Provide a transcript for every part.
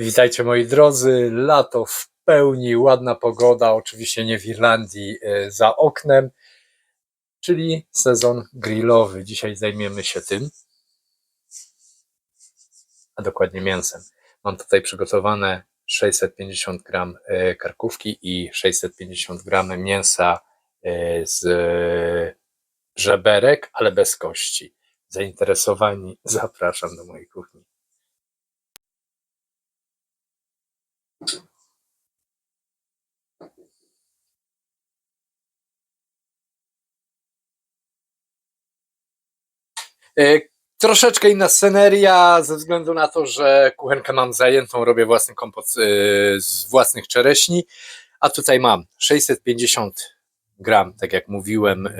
Witajcie moi drodzy, lato w pełni, ładna pogoda, oczywiście nie w Irlandii, e, za oknem, czyli sezon grillowy. Dzisiaj zajmiemy się tym, a dokładnie mięsem. Mam tutaj przygotowane 650 gram e, karkówki i 650 gram mięsa e, z żeberek, ale bez kości. Zainteresowani zapraszam do mojej kuchni. Troszeczkę inna sceneria, ze względu na to, że kuchenkę mam zajętą, robię własny kompot e, z własnych czereśni, a tutaj mam 650 gram, tak jak mówiłem, e,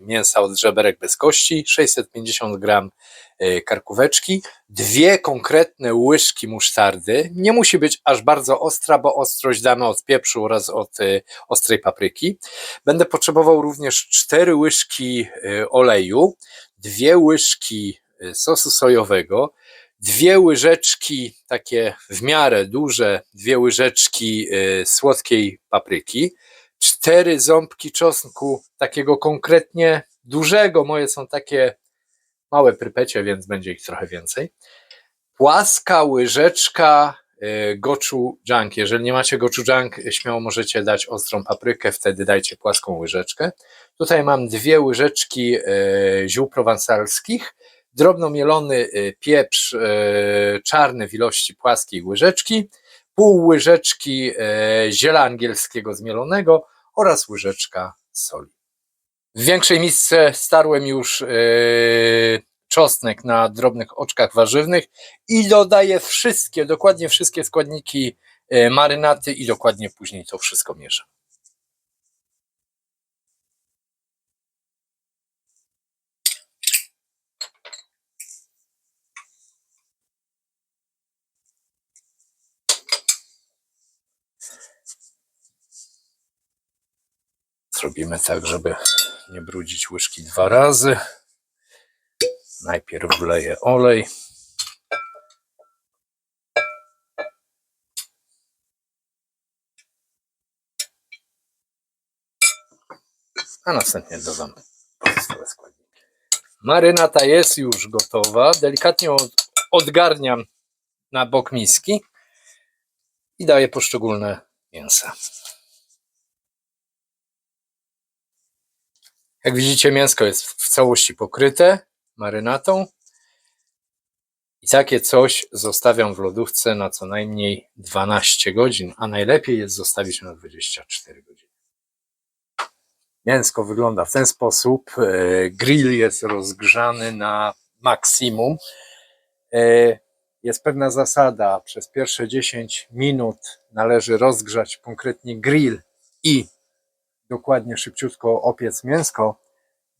mięsa od żeberek bez kości, 650 gram e, karkóweczki, dwie konkretne łyżki musztardy, nie musi być aż bardzo ostra, bo ostrość damy od pieprzu oraz od e, ostrej papryki. Będę potrzebował również cztery łyżki oleju, dwie łyżki sosu sojowego, dwie łyżeczki takie w miarę duże, dwie łyżeczki słodkiej papryki, cztery ząbki czosnku takiego konkretnie dużego, moje są takie małe prypecie, więc będzie ich trochę więcej. Płaska łyżeczka y, gochujang. Jeżeli nie macie gochujang, śmiało możecie dać ostrą paprykę, wtedy dajcie płaską łyżeczkę. Tutaj mam dwie łyżeczki e, ziół prowansalskich, drobno mielony e, pieprz e, czarny w ilości płaskiej łyżeczki, pół łyżeczki e, ziela angielskiego zmielonego oraz łyżeczka soli. W większej misce starłem już e, czosnek na drobnych oczkach warzywnych i dodaję wszystkie, dokładnie wszystkie składniki e, marynaty i dokładnie później to wszystko mieszam. Zrobimy tak, żeby nie brudzić łyżki dwa razy. Najpierw wleję olej. A następnie dodam pozostałe składniki. Marynata jest już gotowa. Delikatnie od- odgarniam na bok miski i daję poszczególne mięsa. Jak widzicie, mięsko jest w całości pokryte marynatą. I takie coś zostawiam w lodówce na co najmniej 12 godzin, a najlepiej jest zostawić na 24 godziny. Mięsko wygląda w ten sposób. e, Grill jest rozgrzany na maksimum. E, Jest pewna zasada, przez pierwsze 10 minut należy rozgrzać konkretnie grill i dokładnie szybciutko opiec mięsko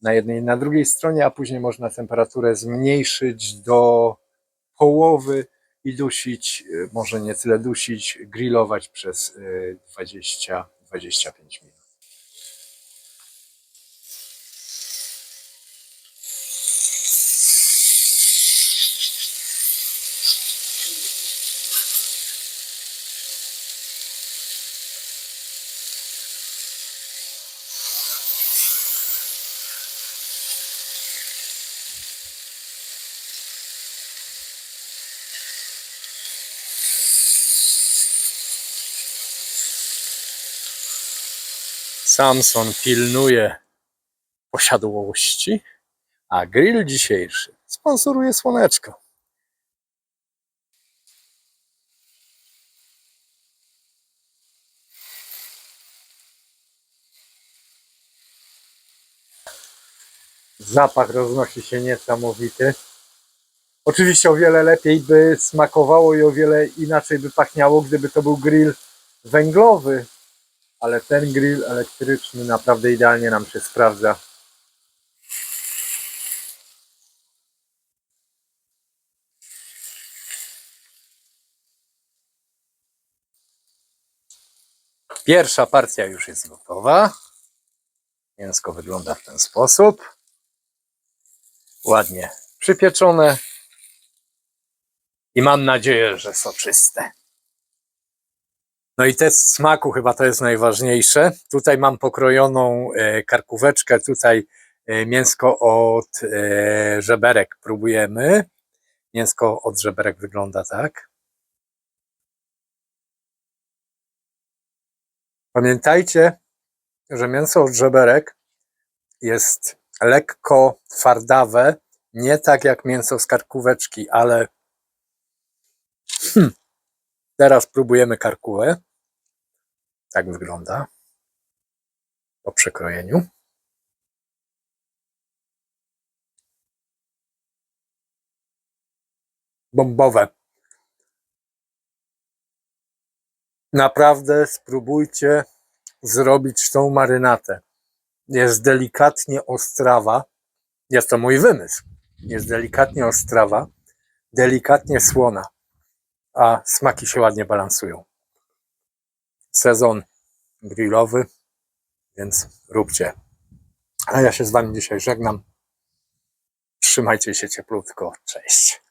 na jednej i na drugiej stronie, a później można temperaturę zmniejszyć do połowy i dusić, y, może nie tyle dusić, grillować przez y, 20-25 minut. Samson pilnuje posiadłości, a grill dzisiejszy sponsoruje słoneczko. Zapach roznosi się niesamowity. Oczywiście o wiele lepiej by smakowało i o wiele inaczej by pachniało, gdyby to był grill węglowy, ale ten grill elektryczny naprawdę idealnie nam się sprawdza. Pierwsza partia już jest gotowa. Mięsko wygląda w ten sposób. Ładnie przypieczone. I mam nadzieję, że soczyste. No i test smaku chyba to jest najważniejsze. Tutaj mam pokrojoną e, karkóweczkę, tutaj e, mięsko od e, żeberek próbujemy. Mięsko od żeberek wygląda tak. Pamiętajcie, że mięso od żeberek jest lekko twardawe, nie tak jak mięso z karkóweczki, ale hmm. Teraz próbujemy karkówę. Tak wygląda po przekrojeniu. Bombowe. Naprawdę spróbujcie zrobić tą marynatę. Jest delikatnie ostrawa. Jest to mój wymysł. Jest delikatnie ostrawa, delikatnie słona, a smaki się ładnie balansują. Sezon grillowy, więc róbcie. A ja się z Wami dzisiaj żegnam. Trzymajcie się cieplutko. Cześć.